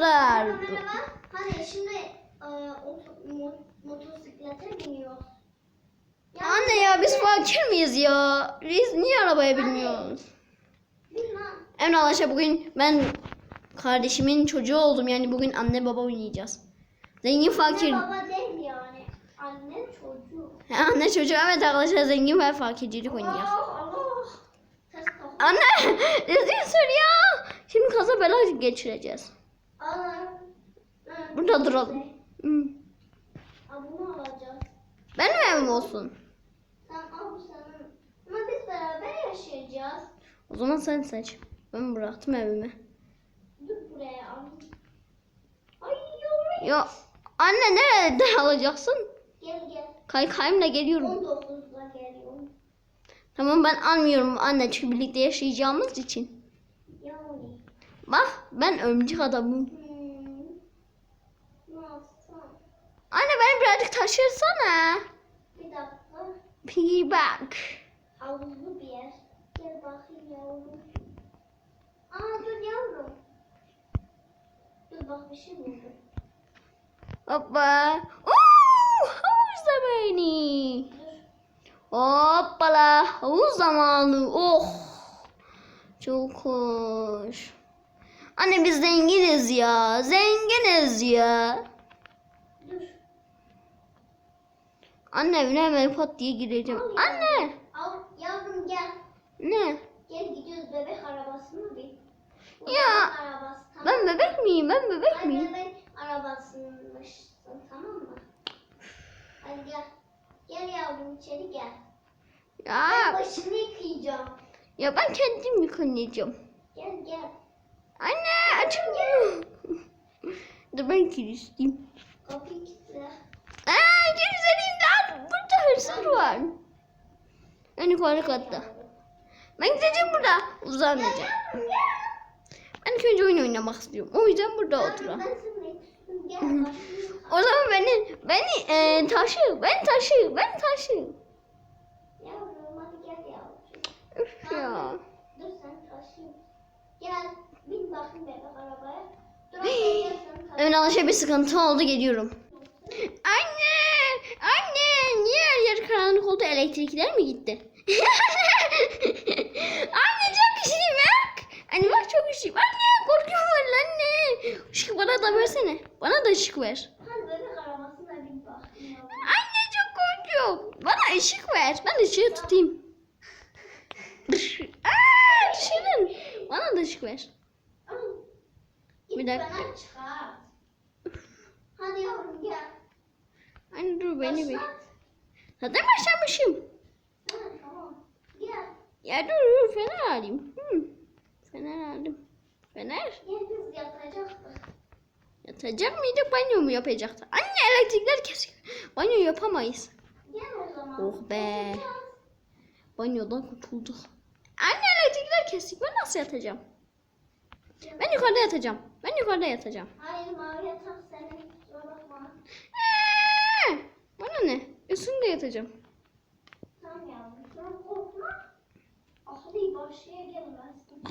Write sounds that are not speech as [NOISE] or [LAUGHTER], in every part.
Merhaba. Hani şimdi e, mo- motosiklete biniyoruz. Ya, Anne ya biz fakir miyiz ya? Biz niye arabaya binmiyoruz? Emre arkadaşlar bugün ben kardeşimin çocuğu oldum. Yani bugün anne baba oynayacağız. Zengin fakir. Anne baba değil yani. Anne çocuğu. Anne çocuğu evet arkadaşlar zengin ve fakircilik oynayacağız. Allah Allah. Anne [LAUGHS] rezil sür ya. Şimdi kaza bela geçireceğiz. Burada duralım. Hı. Aa, bunu alacağız. Benim evim olsun. Sen al bu senin. Ama biz beraber yaşayacağız. O zaman sen seç. Ben bıraktım evimi. Dur buraya al. Ay yavrum. Ya anne nerede alacaksın? Gel gel. Kaykayımla geliyorum. 19'da geliyorum. Tamam ben almıyorum anne çünkü birlikte yaşayacağımız için. Bak ben örümcek adamım. Anne beni birazcık taşırsana. Bir dakika. Piggyback. Havuzlu bir yer. Gel bakayım yavrum. Aa dur yavrum. Dur bak bir şey buldum. Hoppa. Oo, havuz zamanı. Hoppala. Havuz zamanı. Oh. Çok hoş. Anne biz zenginiz ya. Zenginiz ya. Dur. Anne evine hemen pat diye gireceğim. Al Anne. Al yavrum gel. Ne? Gel gidiyoruz bebek arabasına. Bu Ya, arabası tamam. Ben bebek miyim? Ben bebek Ay miyim? bebek arabasıymışsın tamam mı? Hadi gel. Gel yavrum içeri gel. Ben Ya, başını yıkayacağım. ya ben kendim yıkanacağım. Gel gel. Anne açılmıyor. Dur ben kilitleyeyim. Kapıyı kilitle. Aa gerizeliğimden. Burada hırsız var. En yukarı katta. Ben gideceğim burada. Uzanmayacağım. Ben ilk önce oyun oynamak istiyorum. O yüzden burada yıka. O zaman beni, beni e, taşı, ben taşı, ben taşı. Üf ya. Dur sen taşıyım. Gel. Bin bakayım bebek arabaya. Dur [GASPS] Ön alışa bir sıkıntı oldu geliyorum. Anne! Anne! Niye her yer karanlık oldu? Elektrikler mi gitti? [LAUGHS] anne çok üşüdüm bak. Anne bak çok üşüdüm. Anne korkuyorum valla anne. Işık bana da versene. Bana da ışık ver. Anne çok korkuyorum. Bana ışık ver. Ben ışığı tutayım. [LAUGHS] Aa, düşürün. Bana da ışık ver. Bir dakika. Hadi yavrum gel. Anne dur beni bir. Zaten başlamışım. Ha, tamam. Gel. Ya dur dur fener alayım. Hı. Fener aldım. Fener. Gel biz yatacaktık. Yatacak mıydık banyo mu yapacaktık? Anne elektrikler kesik. Banyo yapamayız. Gel o zaman. Oh be. Yatacağız. Banyodan kurtulduk. Anne elektrikler kesik. Ben nasıl yatacağım? Ben yukarıda yatacağım. Ben yukarıda yatacağım. Hayır mavi yatak senin. Bana ne? Üstünde yatacağım. Tamam yavrum. Sen korkma. Ahli başıya gelmezsin.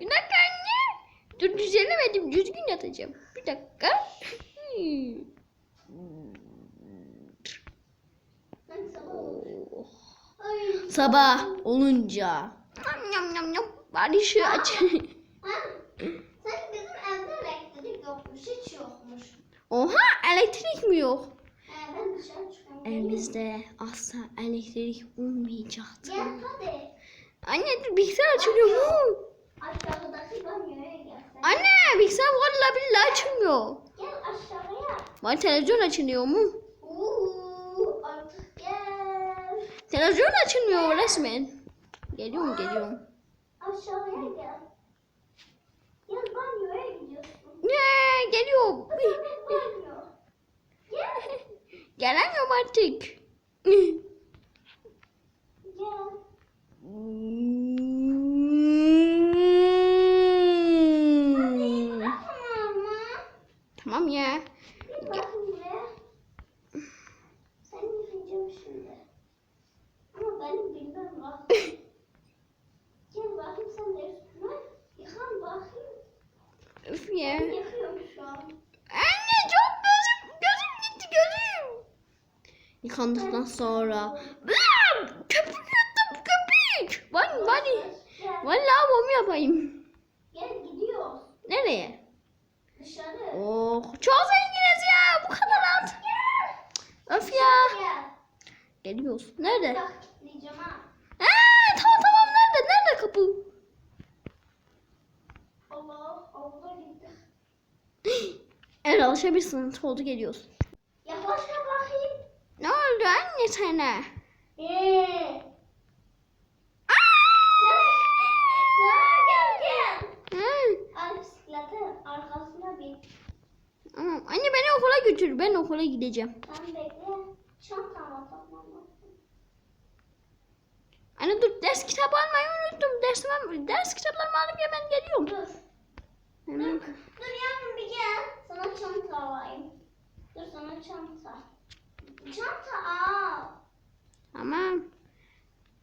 Bir dakika anne. Dur düzelemedim. Düzgün yatacağım. Bir dakika. Sabah Oh. Sabah olunca. Yam yam yam yam. Bari aç. [LAUGHS] Ha, Sanki bizim evde elektrik yokmuş, hiç yokmuş. Oha elektrik mi yok? Evimizde asla elektrik olmayacaktı. Gel hadi. Anne dur bilgisayar açılıyor mu? Aşağıdaki banyoya gel. Anne bilgisayar valla billahi açılmıyor. Gel aşağıya. Bana televizyon açılıyor mu? Uuu artık gel. Televizyon açılmıyor resmen. Geliyorum geliyorum. Aşağıya gel. Gel banyoya gidiyorsun. Ne geliyor. Banyo. [LAUGHS] Gel. Gelemem artık. Gel. [LAUGHS] Tamam ya. Gel. [LAUGHS] bakayım sen de üstüne. Yıkan bakayım. Öf ya. Ben şu an. Yıkandıktan sonra. Köpük yuttum köpük. Ben, ben, ben lavabomu yapayım. Gel gidiyoruz. Nereye? Dışarı. Oh çok zenginiz ya bu kadar at. Öf ya. Gel. Geliyoruz. Nerede? Bak. Aa, tamam tamam nerede? Nerede kapı? Allah Allah gitti. [GASPS] Evet alışabilirsin. Oldu geliyoruz. Yaklaşma bakayım. Ne oldu anne sana? Eee. Aa! Gel gel. Hı. Al bisikletin arkasına bin. Tamam. Anne beni okula götür. Ben okula gideceğim. Sen bekle. Çantama takmam lazım. Anne dur ders kitabı almayı unuttum. Dersime, ders kitaplarımı alıp hemen geliyorum. Dur. Hemen. Dur, dur yavrum bir gel. Sana çanta alayım. Dur sana çanta. Çanta al. Tamam.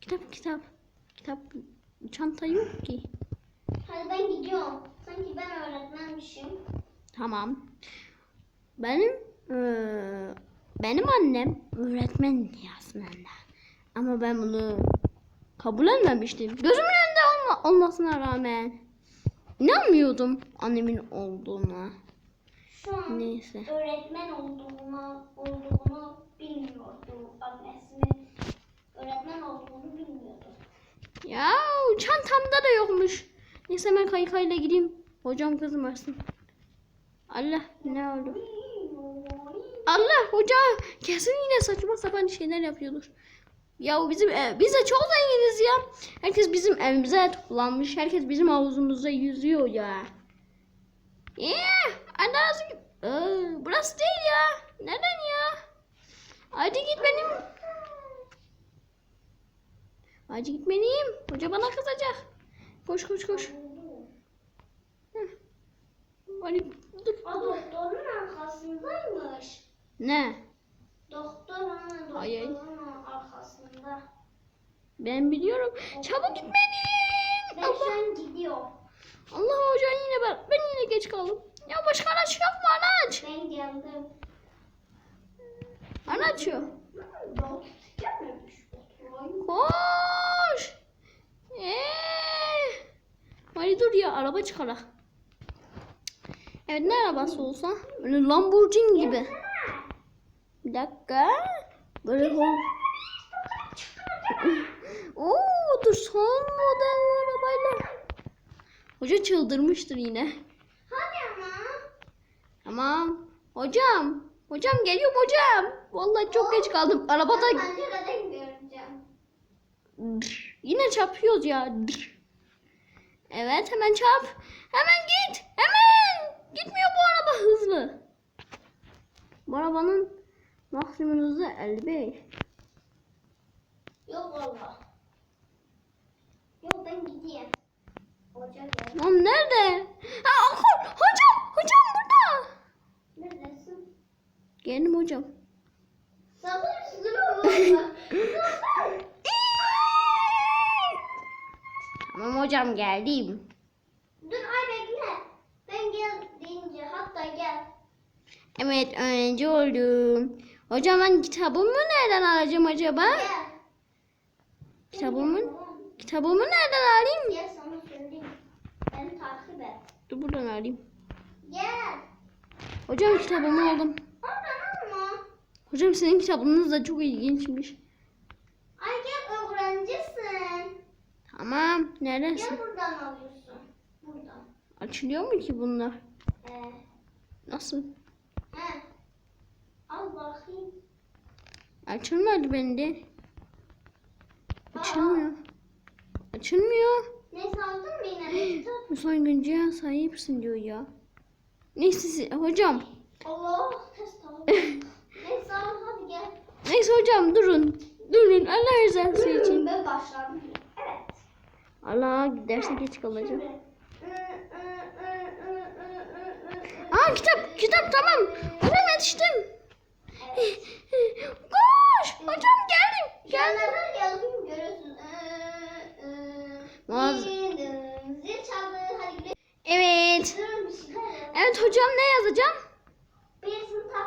Kitap kitap. Kitap çanta yok ki. Hadi ben gidiyorum. Sanki ben öğretmenmişim. Tamam. Benim eee, benim annem öğretmen aslında. Ama ben bunu kabul etmemiştim. Gözümün önünde olma, olmasına rağmen inanmıyordum annemin olduğuna. Şu an Neyse. öğretmen olduğunu, olduğunu bilmiyordu annesinin. Öğretmen olduğunu bilmiyordu. Ya çantamda da yokmuş. Neyse ben kaykayla gideyim. Hocam kızmasın. Allah ne oldu? Allah hoca kesin yine saçma sapan şeyler yapıyordur. Ya bizim ev, biz de çok zenginiz ya. Herkes bizim evimize toplanmış. Herkes bizim havuzumuzda yüzüyor ya. Yeah, anne Aa, burası değil ya. Neden ya? Hadi git benim. Hadi gitmeliyim. Hoca bana kızacak. Koş koş koş. Hadi dur. O doktorun arkasındaymış. Ne? Doktor onun Hayır. doktorun arkasında. Ben biliyorum. Çabuk gitmeliyim. Ben Allah. şu an gidiyorum. Allah hoca yine ben. Ben yine geç kaldım. Ya başka araç yok mu araç? Ben geldim. Araç yok. Koş. Ee. Hadi dur ya araba çıkarak. Evet ne arabası olsa? Böyle Lamborghini gibi. Bir dakika. Böyle hol. Oo dur son model arabayla. Hoca çıldırmıştır yine. Tamam. Hocam. Hocam geliyorum hocam. Vallahi çok geç kaldım. Arabada yine çarpıyoruz ya. Evet hemen çarp. Hemen git. Hemen. Gitmiyor bu araba hızlı. Bu arabanın maksimum hızı 55. Yok valla. Yok ben gideyim. Hoca gel. Lan nerede? Ha, okul. Hocam. Hocam burada. Neredesin? Geldim hocam. Tamam hocam geldim. Dur ay bekle. Ben gel deyince hatta gel. Evet öğrenci oldum. Hocam ben kitabımı nereden alacağım acaba? Gel. Kitabımı, kitabımı nereden alayım? Gel sana söyleyeyim. Beni takip et. Dur buradan alayım. Gel. Hocam kitabımı aldım. Hocam senin kitabınız da çok ilginçmiş. Ay gel öğrencisin. Tamam. Gel Neredesin? buradan alıyorsun. Buradan. Açılıyor mu ki bunlar? Ee, Nasıl? he. Al bakayım. Açılmadı bende. Açılmıyor. Açılmıyor. Mı yine [GASPS] de kitap? Bu soyguncuya sahipsin diyor ya. Neyse hocam. Allah. [LAUGHS] Neyse hadi gel. Neyse hocam durun. Durun Allah rızası için. Ben başladım. Evet. Allah derse geç kalacağım. Aa kitap kitap tamam. Hocam yetiştim. Koş. Hocam geldim. Geldim. Yazdım görüyorsun. Çaldı. Hadi gidelim. Evet. Evet hocam ne yazacağım?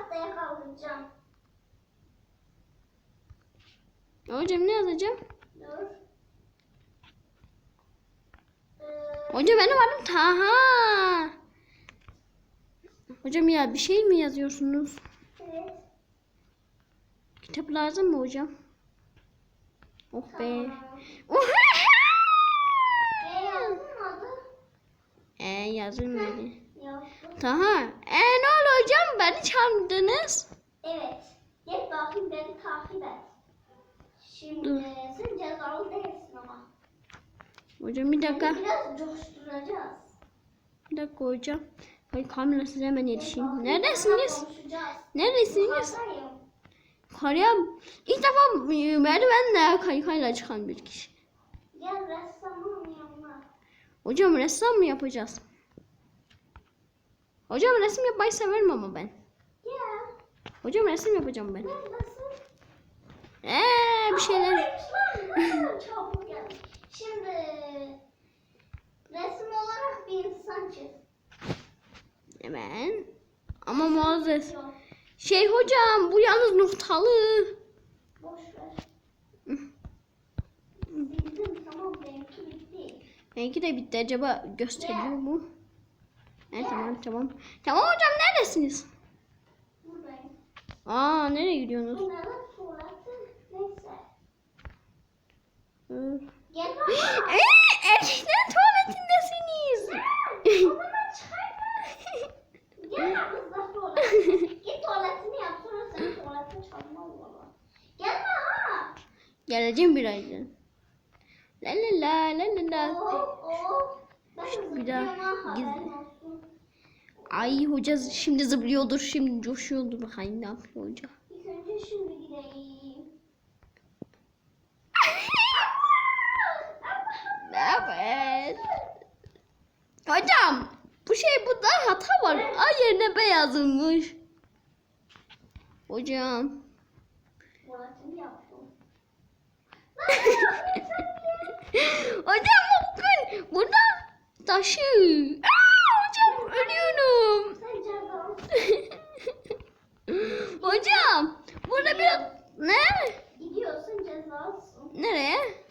Tahtaya kaldıracağım. hocam ne yazacağım? Dur. Ee, Hocam benim adım Taha. Hocam ya bir şey mi yazıyorsunuz? evet. Kitap lazım mı hocam? Oh be. Tamam. [LAUGHS] Oh. E yazdın mı adı? Ee yazılmadı. Taha. Ee ne oldu hocam? Beni çağırdınız. Evet. Gel bakayım beni takip et. Şimdi Dur. sen cezalı değilsin ama. Hocam bir dakika. Seni biraz coşturacağız. Bir dakika hocam. Ay kamera size hemen yetişeyim. Neredesiniz? Neredesiniz? Yukarıya ilk defa e, merdivenle kaykayla çıkan bir kişi. Gel ressamın yanına. Hocam ressam mı yapacağız? Hocam resim yapmayı severim ama ben. Gel. Hocam resim yapacağım ben. Eee bir şeyler. Şimdi resim olarak bir insan çiz. Hemen. Ama Muazzez. Şey hocam bu yalnız noktalı. Boş ver. Bildim tamam benimki bitti. Benimki de bitti. Acaba gösteriyor mu? Evet tamam tamam. Tamam hocam neredesiniz? Buradayım. Aa nereye gidiyorsunuz? Bu ne lan tuvaleti? Neyse. Gel. [GASPS] Eee erkekler tuvaletindesiniz. o zaman çıkar. Gel lan kızlar tuvalete. Git tuvaletini yap sonra senin tuvaletini çalmam valla. Gelme ha. Geleceğim birazdan. La la la la la la. Oh oh. Ben Bir daha zıplıyorum ha, gizli. haberin olsun. Ay hoca şimdi zıplıyordur, şimdi coşuyordur. Bakayım ne yapıyor hoca. İlk önce şimdi gideyim. Evet. Hocam bu şey bunda hata var. A yerine B yazılmış. Hocam. [LAUGHS] Hocam bakın burada taşı. Aa, hocam ölüyorum. [LAUGHS] Hocam burada biraz ne? Gidiyorsun cezalısın. Nereye?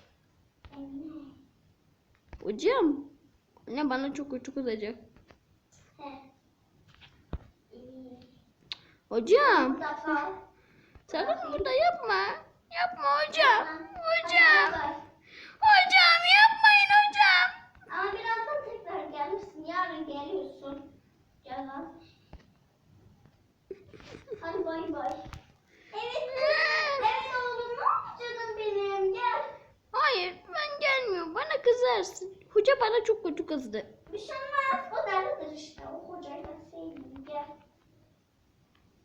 Emine. Hocam. Ne bana çok. He. İyi. Hocam. Sakın burada yapma. Yapma hocam. Hocam. Hocam yapmayın hocam. Ama birazdan tekrar gelirsin. Yarın geliyorsun. Gel lan. Hadi bay bay. Evet. Evet oğlum ne canım benim? Gel. Hayır ben gelmiyorum. Bana kızarsın. Hoca bana çok kötü kızdı. Bir şey olmaz. O derdidir işte. O hocayla sevgilim. Gel.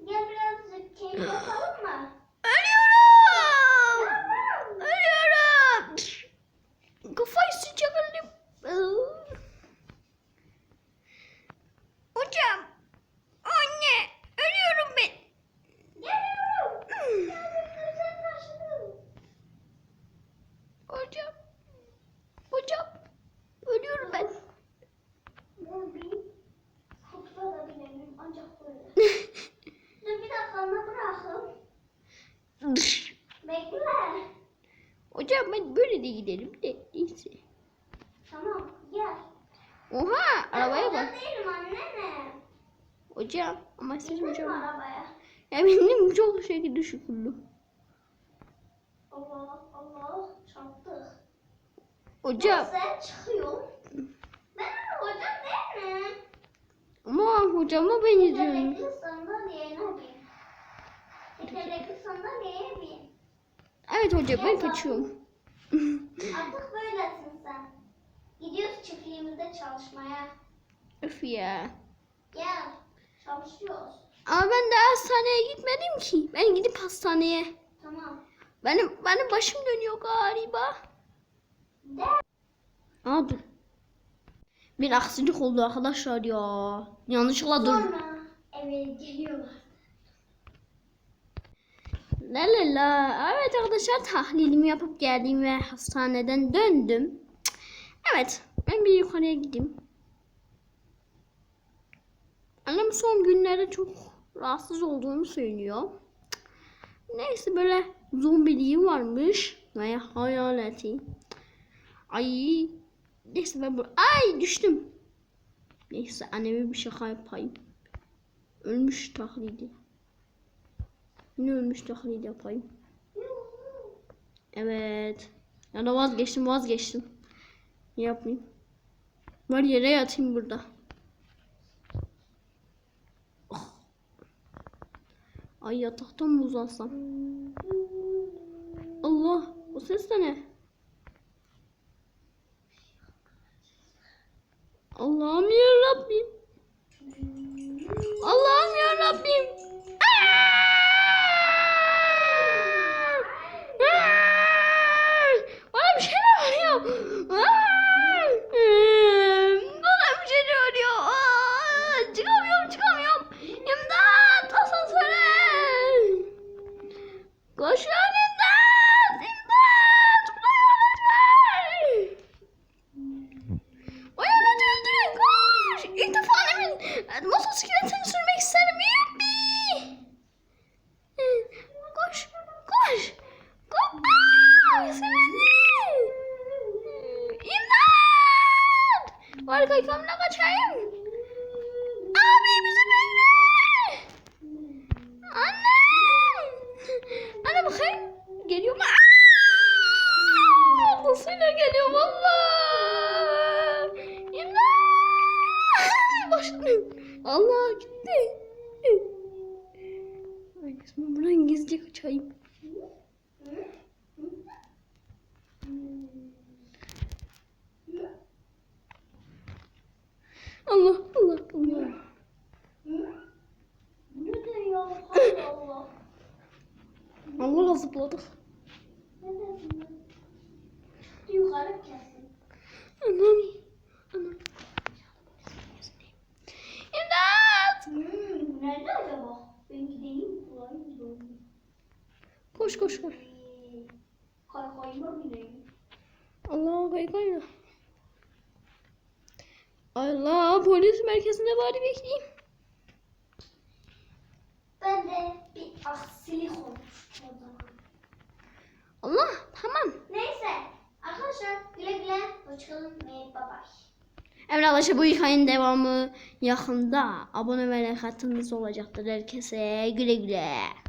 Gel birazcık keyif yapalım mı? Ölüyorum. Tamam. Ölüyorum. Kafayı sıcak alayım. Hocam. Anne. Ölüyorum ben. Geliyorum. Geldim sen karşıdayım. Hocam. Hocam. Ölüyorum ben. Ben bir kutuda da binelim ancak böyle. Dur bir dakika onu bırakın. Bekle. Hocam ben böyle de gidelim de neyse. Tamam gel. Oha arabaya ben bak. değilim anne ne? Hocam ama siz mi hocam. arabaya? Ya benim çok şekilde şükürlü. Allah Allah çarptık. Hocam Sen çıkıyor. Ben ama hocam değil mi? ama hocama benziyorum. Tekerlekli sandalyeye bin. Tekerlekli sandalyeye bin. Evet hocam ben kaçıyorum. Artık böylesin sen. Gidiyoruz çiftliğimizde çalışmaya. Öf ya. Gel. Çalışıyoruz. Ama ben daha hastaneye gitmedim ki. Ben gidip hastaneye. Tamam. Benim benim başım dönüyor galiba. De. Aa dur. Bir aksilik oldu arkadaşlar ya. Yanlışlıkla dur. Sonra eve geliyorlar. La la la. Evet arkadaşlar tahlilimi yapıp geldim ve hastaneden döndüm. Evet ben bir yukarıya gideyim. Annem son günlerde çok rahatsız olduğunu söylüyor. Neyse böyle zombiliği varmış. Veya hayaleti. Ay. Neyse ben bu... Ay düştüm. Neyse anneme bir şaka yapayım. Ölmüş taklidi. Yine ölmüş taklidi yapayım. Evet. Ya da vazgeçtim vazgeçtim. Yapmayayım? Var yere yatayım burada. Oh. Ay yataktan mı uzansam? Allah o ses de ne? Allah'ım ya Rabbim. Allah'ım ya. Allah gitti. Ay, şimdi buradan gizlice kaçayım. Allah Allah Allah. Ya? Allah Allah. Allah zıpladık. Yukarı kesin. Anam. Anam. Hmm, nerede acaba? Ben gideyim. bulayım. Koş koş koş. Kaykayıma bineyim. Allah kaykayla. Allah polis merkezinde bari bekleyeyim. Ben de bir aksilik olmuş o zaman. Allah tamam. Neyse. Arkadaşlar güle güle. Hoşçakalın ve bye bye. Evet arkadaşlar bu hikayenin devamı yakında. Abone ve like olacaktır herkese. Güle güle.